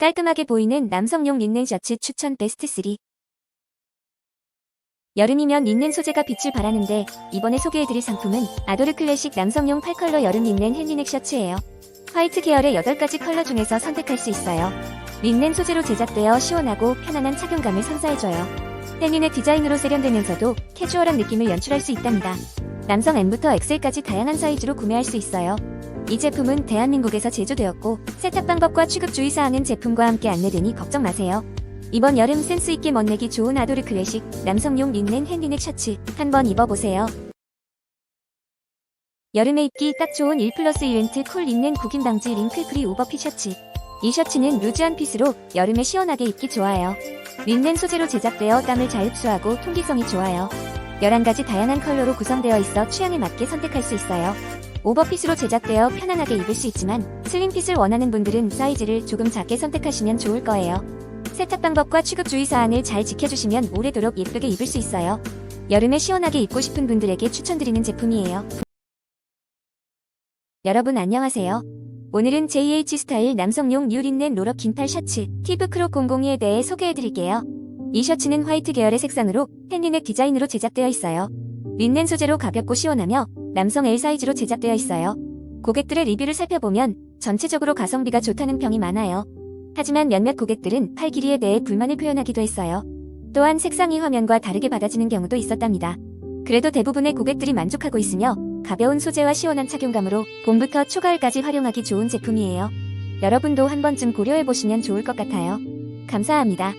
깔끔하게 보이는 남성용 린넨 셔츠 추천 베스트 3. 여름이면 린넨 소재가 빛을 발하는데 이번에 소개해드릴 상품은 아도르 클래식 남성용 8컬러 여름 린넨 헨리넥 셔츠예요. 화이트 계열의 8가지 컬러 중에서 선택할 수 있어요. 린넨 소재로 제작되어 시원하고 편안한 착용감을 선사해줘요. 헨리넥 디자인으로 세련되면서도 캐주얼한 느낌을 연출할 수 있답니다. 남성 M부터 XL까지 다양한 사이즈로 구매할 수 있어요. 이 제품은 대한민국에서 제조되었고 세탁 방법과 취급 주의사항은 제품과 함께 안내되니 걱정 마세요. 이번 여름 센스 있게 멋내기 좋은 아도르 클래식 남성용 린넨 핸디넥 셔츠 한번 입어보세요. 여름에 입기 딱 좋은 1 플러스 1렌트 쿨 린넨 구김 방지 링클 프리 오버핏 셔츠. 이 셔츠는 루즈한 핏으로 여름에 시원하게 입기 좋아요. 린넨 소재로 제작되어 땀을 잘 흡수하고 통기성이 좋아요. 11가지 다양한 컬러로 구성되어 있어 취향에 맞게 선택할 수 있어요. 오버핏으로 제작되어 편안하게 입을 수 있지만 슬림핏을 원하는 분들은 사이즈를 조금 작게 선택하시면 좋을 거예요. 세탁 방법과 취급 주의 사항을 잘 지켜주시면 오래도록 예쁘게 입을 수 있어요. 여름에 시원하게 입고 싶은 분들에게 추천드리는 제품이에요. 여러분 안녕하세요. 오늘은 JH 스타일 남성용 뉴린넨 롤업 긴팔 셔츠 티브 크롭 002에 대해 소개해드릴게요. 이 셔츠는 화이트 계열의 색상으로 헨리넥 디자인으로 제작되어 있어요. 린넨 소재로 가볍고 시원하며 남성 L 사이즈로 제작되어 있어요. 고객들의 리뷰를 살펴보면 전체적으로 가성비가 좋다는 평이 많아요. 하지만 몇몇 고객들은 팔 길이에 대해 불만을 표현하기도 했어요. 또한 색상이 화면과 다르게 받아지는 경우도 있었답니다. 그래도 대부분의 고객들이 만족하고 있으며 가벼운 소재와 시원한 착용감으로 봄부터 초가을까지 활용하기 좋은 제품이에요. 여러분도 한 번쯤 고려해보시면 좋을 것 같아요. 감사합니다.